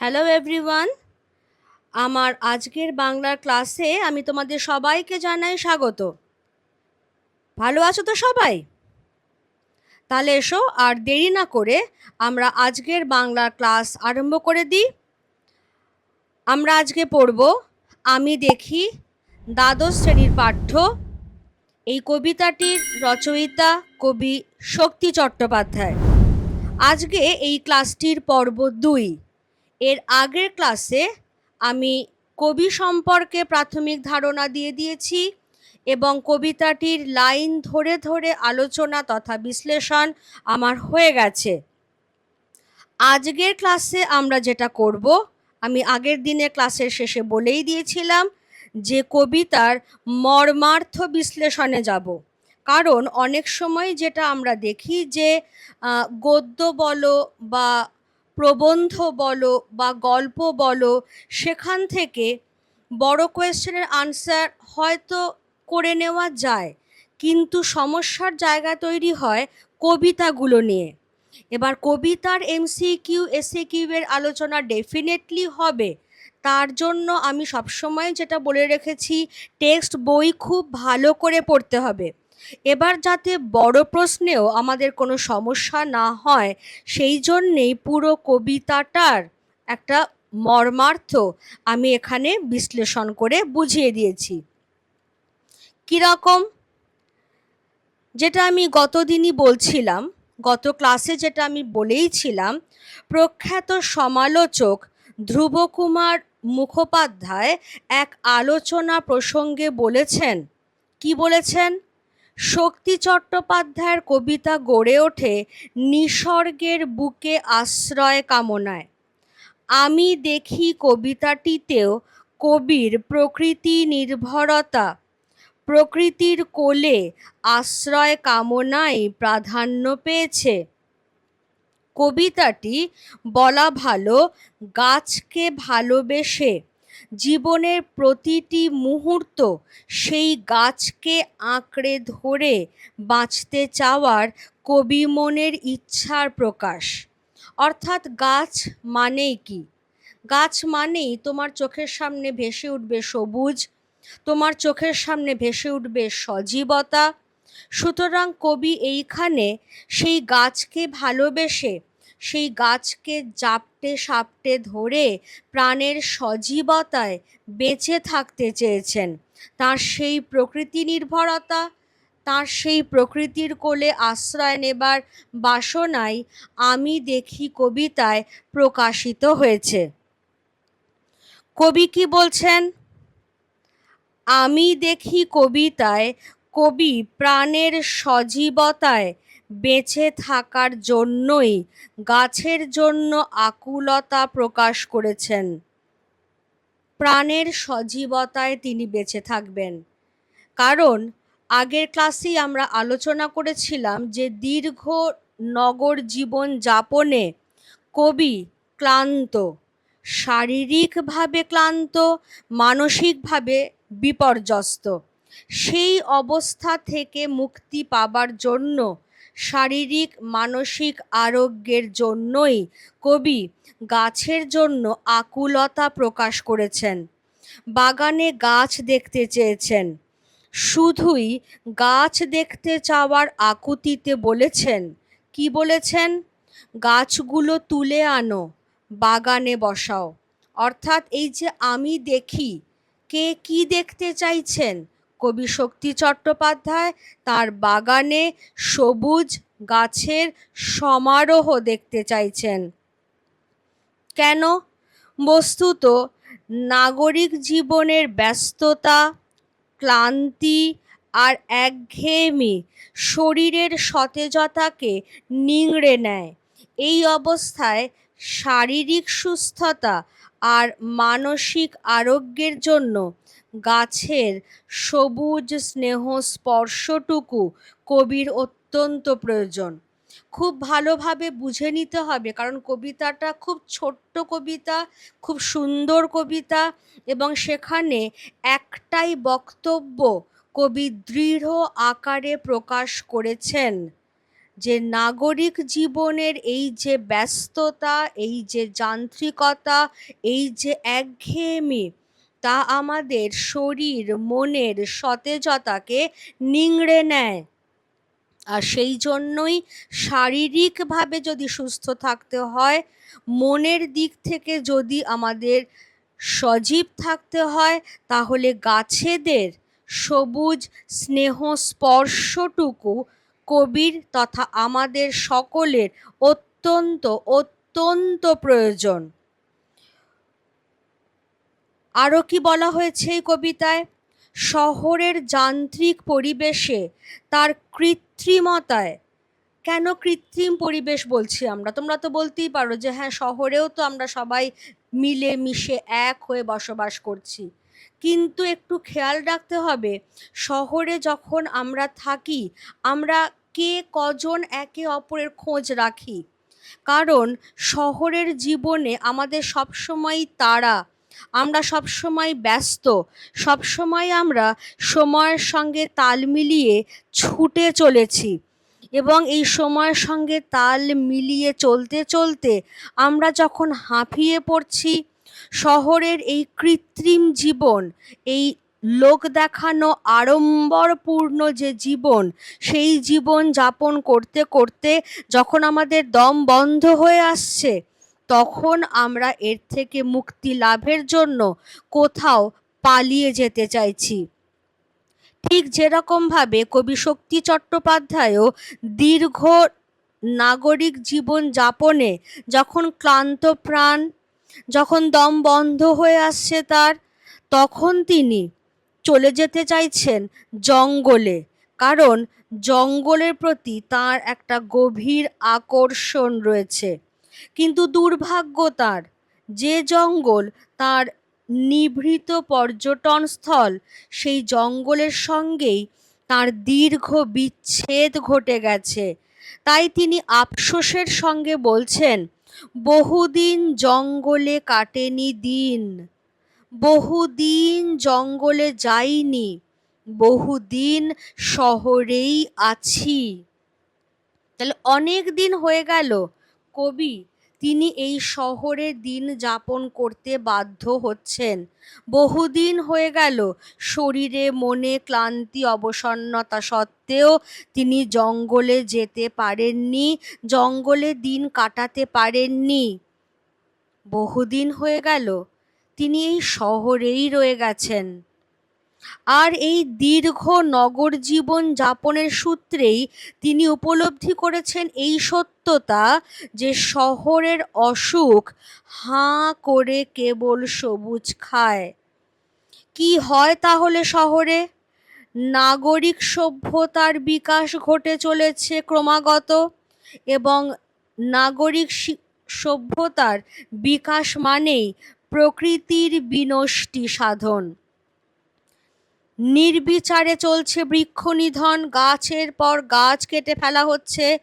Hello everyone আমার আজকের বাংলার ক্লাসে আমি তোমাদের সবাইকে জানাই স্বাগত। ভালো আছো তো সবাই? তাহলে এসো আর দেরি না করে আমরা আজকের বাংলার ক্লাস আরম্ভ করে দিই। আমরা আজকে পড়ব, আমি দেখি দ্বাদশ শ্রেণির পাঠ্য, এই কবিতাটির রচয়িতা কবি শক্তি চট্টোপাধ্যায়। আজকে এই ক্লাসটির পর্ব দুই। এর আগের ক্লাসে আমি কবি সম্পর্কে প্রাথমিক ধারণা দিয়ে দিয়েছি এবং কবিতাটির লাইন ধরে ধরে আলোচনা তথা বিশ্লেষণ আমার হয়ে গেছে। আজকের ক্লাসে আমরা যেটা করব, আমি আগের দিনের ক্লাসের শেষে বলেই দিয়েছিলাম যে কবিতার মর্মার্থ বিশ্লেষণে যাব। কারণ অনেক সময় যেটা আমরা দেখি যে গদ্য বলো বা প্রবন্ধ বলো বা গল্প বলো, সেখান থেকে বড় কোয়েশ্চেনের আনসার হয়তো করে নেওয়া যায়। কিন্তু সমস্যার জায়গা তৈরি হয় কবিতাগুলো নিয়ে। এবার কবিতার এসএ কিউ এর আলোচনা ডেফিনেটলি হবে। তার জন্য আমি সবসময় যেটা বলে রেখেছি টেক্সট বই খুব ভালো করে পড়তে হবে। এবার যাতে বড় প্রশ্নেও আমাদের কোনো সমস্যা না হয়, সেই জন্যেই পুরো কবিতাটার একটা মর্মার্থ আমি এখানে বিশ্লেষণ করে বুঝিয়ে দিয়েছি। কীরকম? যেটা আমি গতদিনই বলছিলাম, গত ক্লাসে যেটা আমি বলেইছিলাম, প্রখ্যাত সমালোচক ধ্রুবকুমার মুখোপাধ্যায় এক আলোচনা প্রসঙ্গে বলেছেন। কি বলেছেন? শক্তি চট্টোপাধ্যায়ের কবিতা গড়ে ওঠে নিসর্গের বুকে আশ্রয় কামনায়। আমি দেখি কবিতাটিতেও কবির প্রকৃতি নির্ভরতা, প্রকৃতির কোলে আশ্রয় কামনাই প্রাধান্য পেয়েছে। কবিতাটি বলা ভালো, গাছকে ভালোবেসে জীবনের প্রতিটি মুহূর্ত সেই গাছকে আঁকড়ে ধরে বাঁচতে চাওয়ার কবি মনের ইচ্ছার প্রকাশ। অর্থাৎ গাছ মানেই কি? গাছ মানেই তোমার চোখের সামনে ভেসে উঠবে সবুজ, তোমার চোখের সামনে ভেসে উঠবে সজীবতা। সুতরাং কবি এইখানে সেই গাছকে ভালোবেসে সেই গাছকে জাপটে সাপটে ধরে প্রাণের সজীবতায় বেঁচে থাকতে চেয়েছেন। তার সেই প্রকৃতি নির্ভরতা, তার সেই প্রকৃতির কোলে আশ্রয় নেবার বাসনাই আমি দেখি কবিতায় প্রকাশিত হয়েছে। কবি কি বলছেন? আমি দেখি কবিতায় কবি প্রাণের সজীবতায় বেঁচে থাকার জন্যই গাছের জন্য আকুলতা প্রকাশ করেছেন। প্রাণের সজীবতায় তিনি বেঁচে থাকবেন। কারণ আগের ক্লাসেই আমরা আলোচনা করেছিলাম যে দীর্ঘ নগর জীবন যাপনে কবি ক্লান্ত, শারীরিকভাবে ক্লান্ত, মানসিকভাবে বিপর্যস্ত। সেই অবস্থা থেকে মুক্তি পাবার জন্য, শারীরিক, মানসিক আরোগ্যের জন্যই কবি গাছের জন্য আকুলতা প্রকাশ করেছেন। বাগানে গাছ দেখতে চেয়েছেন। শুধুই গাছ দেখতে চাওয়ার আকুতিতে বলেছেন, কি বলেছেন? গাছগুলো তুলে আনো, বাগানে বসাও। অর্থাৎ এই যে আমি দেখি, কে কি দেখতে চাইছেন? কবি শক্তি চট্টোপাধ্যায়, তার বাগানে সবুজ গাছের সমারোহ দেখতে চাইছেন। কেন? বস্তুত নাগরিক জীবনের ব্যস্ততা, ক্লান্তি আর একঘেয়েমি শরীরের সতেজতাকে নিংড়ে নেয়। এই অবস্থায় শারীরিক সুস্থতা আর মানসিক আরোগ্যের জন্য গাছের সবুজ স্নেহ স্পর্শটুকু কবির অত্যন্ত প্রয়োজন। খুব ভালোভাবে বুঝে নিতে হবে, কারণ কবিতাটা খুব ছোট্ট কবিতা, খুব সুন্দর কবিতা এবং সেখানে একটাই বক্তব্য কবি দৃঢ় আকারে প্রকাশ করেছেন যে নাগরিক জীবনের এই যে ব্যস্ততা, এই যে যান্ত্রিকতা, এই যে একঘেয়েমি তা আমাদের শরীর মনের সতেজতাকে নিংড়ে নেয়। আর সেই জন্যই শারীরিকভাবে যদি সুস্থ থাকতে হয়, মনের দিক থেকে যদি আমাদের সজীব থাকতে হয়, তাহলে গাছেদের সবুজ স্নেহ স্পর্শটুকু কবির তথা আমাদের সকলের অত্যন্ত অত্যন্ত প্রয়োজন। আরও কি বলা হয়েছে এই কবিতায়? শহরের যান্ত্রিক পরিবেশে তার কৃত্রিমতায়। কেন কৃত্রিম পরিবেশ বলছি আমরা? তোমরা তো বলতেই পারো যে হ্যাঁ শহরেও তো আমরা সবাই মিলে মিশে এক হয়ে বসবাস করছি। কিন্তু একটু খেয়াল রাখতে হবে, শহরে যখন আমরা থাকি, আমরা কে কজন একে অপরের খোঁজ রাখি? কারণ শহরের জীবনে আমাদের সবসময় তারা আমরা সবসময় ব্যস্ত সবসময় আমরা সময়ের সঙ্গে তাল মিলিয়ে ছুটে চলেছি এবং এই সময়ের সঙ্গে তাল মিলিয়ে চলতে চলতে আমরা যখন হাঁফিয়ে পড়ছি, শহরের এই কৃত্রিম জীবন, এই লোক দেখানো আড়ম্বরপূর্ণ যে জীবন, সেই জীবন যাপন করতে করতে যখন আমাদের দম বন্ধ হয়ে আসছে তখন আমরা এর থেকে মুক্তি লাভের জন্য কোথাও পালিয়ে যেতে চাইছি। ঠিক যেরকমভাবে কবি শক্তি চট্টোপাধ্যায়ও দীর্ঘ নাগরিক জীবন যাপনে যখন ক্লান্ত প্রাণ, যখন দম বন্ধ হয়ে আসছে তার, তখন তিনি চলে যেতে চাইছেন জঙ্গলে। কারণ জঙ্গলের প্রতি তার একটা গভীর আকর্ষণ রয়েছে। কিন্তু দুর্ভাগ্য তার। যে জঙ্গল তার নিভৃত পর্যটনস্থল, সেই জঙ্গলের সঙ্গেই তার দীর্ঘ বিচ্ছেদ ঘটে গেছে। তাই তিনি আফসোসের সঙ্গে বলছেন, বহুদিন জঙ্গলে কাটেনি দিন। বহুদিন জঙ্গলে যাইনি। বহুদিন শহরেই আছি। তাহলে অনেক দিন হয়ে গেল কবি, তিনি এই শহরে দিন যাপন করতে বাধ্য হচ্ছেন। বহুদিন হয়ে গেল, শরীরে মনে ক্লান্তি, অবসন্নতা সত্ত্বেও তিনি জঙ্গলে যেতে পারেননি, জঙ্গলে দিন কাটাতে পারেননি। বহুদিন হয়ে গেল, তিনি এই শহরেই রয়ে গেছেন। আর এই দীর্ঘ নগর জীবন যাপনের সূত্রেই তিনি উপলব্ধি করেছেন এই সত্যতা যে শহরের অসুখ হাঁ করে কেবল সবুজ খায়। কি হয় তাহলে শহরে? নাগরিক সভ্যতার বিকাশ ঘটে চলেছে ক্রমাগত এবং নাগরিক সভ্যতার বিকাশ মানেই প্রকৃতির বিনষ্টি সাধন। নির্বিচারে চলছে বৃক্ষ নিধন, গাছের পর গাছ কেটে ফেলা হচ্ছে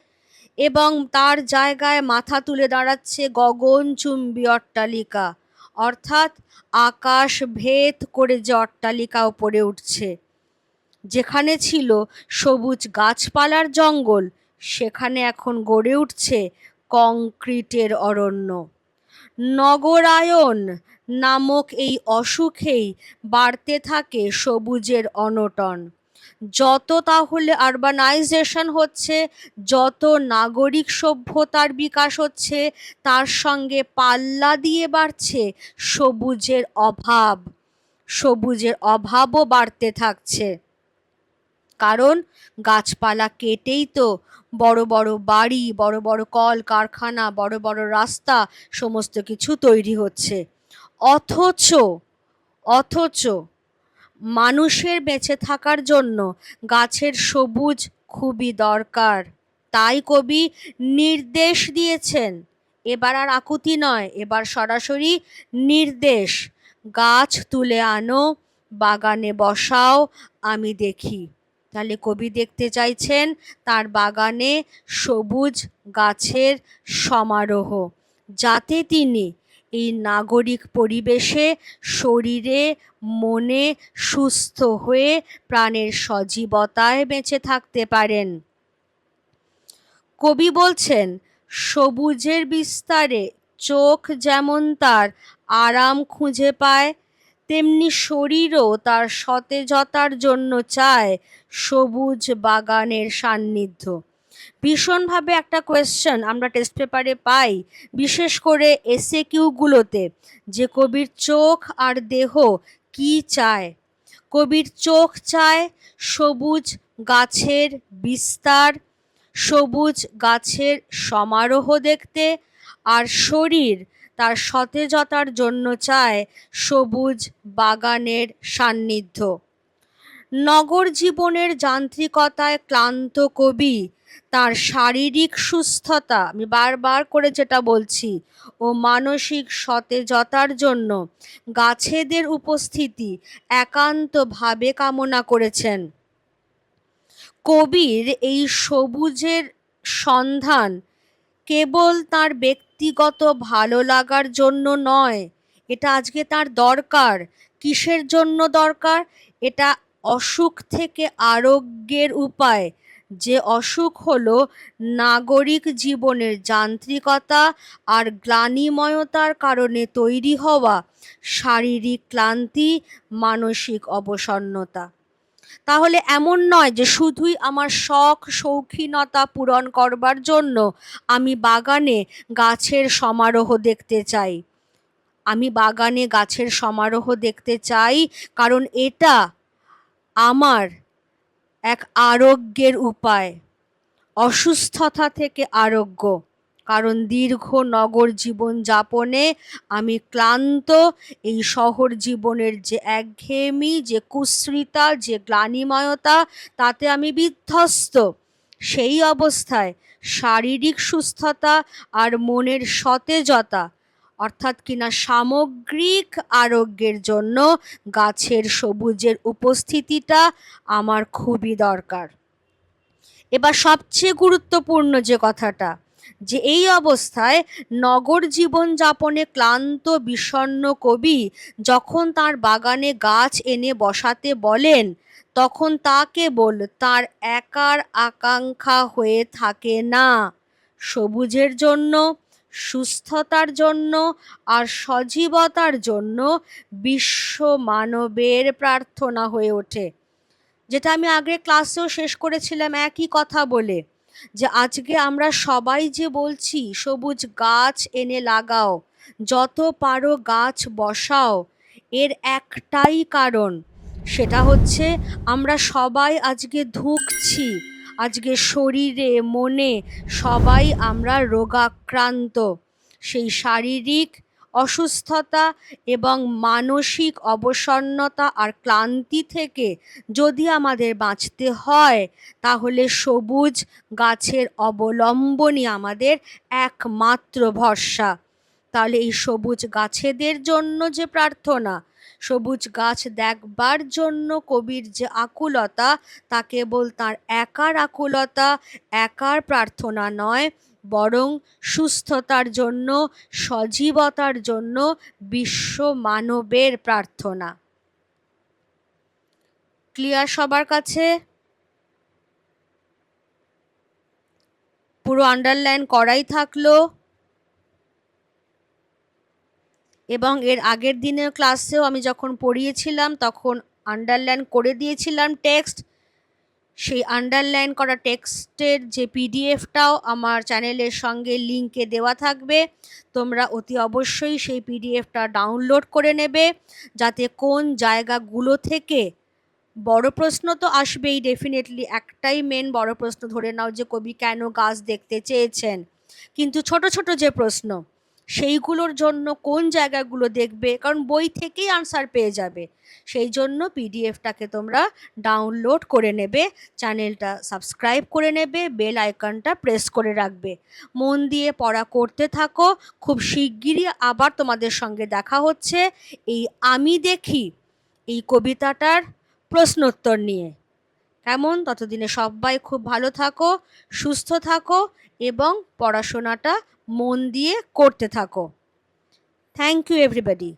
এবং তার জায়গায় মাথা তুলে দাঁড়াচ্ছে গগনচুম্বী অট্টালিকা। অর্থাৎ আকাশ ভেদ করে যে অট্টালিকা উপরে উঠছে। যেখানে ছিল সবুজ গাছপালার জঙ্গল, সেখানে এখন গড়ে উঠছে কংক্রিটের অরণ্য। নগরায়ন নামক এই অসুখেই বাড়তে থাকে সবুজের অনটন। যত তাহলে আরবানাইজেশন হচ্ছে, যত নাগরিক সভ্যতার বিকাশ হচ্ছে, তার সঙ্গে পাল্লা দিয়ে বাড়ছে সবুজের অভাব। সবুজের অভাবও বাড়তে থাকছে। কারণ গাছপালা কেটেই তো বড় বড় বাড়ি, বড় বড় কল কারখানা, বড় বড় রাস্তা, সমস্ত কিছু তৈরি হচ্ছে। অথচ অথচ মানুষের বেঁচে থাকার জন্য গাছের সবুজ খুবই দরকার। তাই কবি নির্দেশ দিয়েছেন, এবার আর আকুতি নয়, এবার সরাসরি নির্দেশ, গাছ তুলে আনো, বাগানে বসাও, আমি দেখি। তাহলে কবি দেখতে চাইছেন তার বাগানে সবুজ গাছের সমারোহ, যাতে তিনি এই নাগরিক পরিবেশে, শরীরে, মনে সুস্থ হয়ে প্রাণের সজীবতায় বেঁচে থাকতে পারেন। কবি বলছেন, সবুজের বিস্তারে চোখ যেমন তার আরাম খুঁজে পায়, তেমনি শরীরও তার সতেজতার জন্য চায় সবুজ বাগানের সান্নিধ্য। ভীষণভাবে একটা কোয়েশ্চেন আমরা টেস্ট পেপারে পাই, বিশেষ করে এসে কিউগুলোতে যে কবির চোখ আর দেহ কি চায়? কবির চোখ চায় সবুজ গাছের বিস্তার, সবুজ গাছের সমারোহ দেখতে, আর শরীর তার সতেজতার জন্য চায় সবুজ বাগানের সান্নিধ্য। নগর জীবনের যান্ত্রিকতায় ক্লান্ত কবি তার শারীরিক সুস্থতা, আমি বারবার করে যেটা বলছি, ও মানসিক সতেজতার জন্য গাছেদের উপস্থিতি একান্তভাবে কামনা করেছেন। কবির এই সবুজের সন্ধান কেবল তার ব্যক্তিগত ভালো লাগার জন্য নয়, এটা আজকে তার দরকার। কিসের জন্য দরকার? এটা অসুখ থেকে আরোগ্যের উপায়। যে অসুখ হল নাগরিক জীবনের যান্ত্রিকতা আর গ্লানিময়তার কারণে তৈরি হওয়া শারীরিক ক্লান্তি, মানসিক অবসন্নতা। তাহলে এমন নয় যে শুধুই আমার শখ, শৌখিনতা পূরণ করবার জন্য আমি বাগানে গাছের সমারোহ দেখতে চাই। আমি বাগানে গাছের সমারোহ দেখতে চাই কারণ এটা আমার এক আরোগ্যের উপায়। অসুস্থতা থেকে আরোগ্য। কারণ দীর্ঘ নগর জীবন যাপনে আমি ক্লান্ত। এই শহর জীবনের যে একঘেয়েমি, যে কুশ্রিতা, যে গ্লানিময়তা, তাতে আমি বিধ্বস্ত। সেই অবস্থায় শারীরিক সুস্থতা আর মনের সতেজতা অর্থাৎ কিনা সামগ্রিক আরোগ্যের জন্য গাছের সবুজের উপস্থিতিটা আমার খুবই দরকার। এবার সবচেয়ে গুরুত্বপূর্ণ যে কথাটা, যে এই অবস্থায় নগর জীবন যাপনে ক্লান্ত বিষণ্ন কবি যখন তার বাগানে গাছ এনে বসাতে বলেন, তখন তা কেবল তার একার আকাঙ্ক্ষা হয়ে থাকে না। সবুজের জন্য সুস্থতার জন্য আর সজীবতার জন্য বিশ্ব মানবের প্রার্থনা হয়ে ওঠে। যেটা আমি আগে ক্লাসেও শেষ করেছিলাম একই কথা বলে, যে আজকে আমরা সবাই যে বলছি, সবুজ গাছ এনে লাগাও, যত পারো গাছ বসাও, এর একটাই কারণ, সেটা হচ্ছে আমরা সবাই আজকে ধুঁকছি। আজকে শরীরে, মনে সবাই আমরা রোগাক্রান্ত। সেই শারীরিক অসুস্থতা এবং মানসিক অবসন্নতা আর ক্লান্তি থেকে যদি আমাদের বাঁচতে হয়, তাহলে সবুজ গাছের অবলম্বনই আমাদের একমাত্র ভরসা। তাহলে এই সবুজ গাছেদের জন্য যে প্রার্থনা সবুজ গাছ দেখবার জন্য কবির যে আকুলতা, তা কেবল তার একার আকুলতা, একার প্রার্থনা নয়, বরং সুস্থতার জন্য, সজীবতার জন্য বিশ্ব মানবের প্রার্থনা। ক্লিয়ার সবার কাছে? পুরো আন্ডারলাইন করাই থাকল। এবং এর আগের দিনের ক্লাসেও আমি যখন পড়িয়েছিলাম, তখন আন্ডারলাইন করে দিয়েছিলাম টেক্সট সেই আন্ডারলাইন করা টেক্সটের যে পিডিএফটাও আমার চ্যানেলের সঙ্গে লিঙ্কে দেওয়া থাকবে। তোমরা অতি অবশ্যই সেই পিডিএফটা ডাউনলোড করে নেবে, যাতে কোন জায়গাগুলো থেকে বড় প্রশ্ন তো আসবেই ডেফিনেটলি একটাই মেন বড় প্রশ্ন। ধরে নাও যে কবি কেন গাছ দেখতে চেয়েছেন। কিন্তু ছোট ছোট যে প্রশ্ন সেইগুলোর জন্য কোন জায়গাগুলো দেখবে? কারণ বই থেকেই আনসার পেয়ে যাবে। সেই জন্য পিডিএফটাকে তোমরা ডাউনলোড করে নেবে চ্যানেলটা সাবস্ক্রাইব করে নেবে বেল আইকনটা প্রেস করে রাখবে। মন দিয়ে পড়া করতে থাকো, খুব শিগগিরই আবার তোমাদের সঙ্গে দেখা হচ্ছে এই আমি দেখি, এই কবিতাটার প্রশ্নোত্তর নিয়ে। কেমন? ততদিনে সবাই খুব ভালো থাকো, সুস্থ থাকো এবং পড়াশোনাটা মন দিয়ে করতে থাকো। Thank you everybody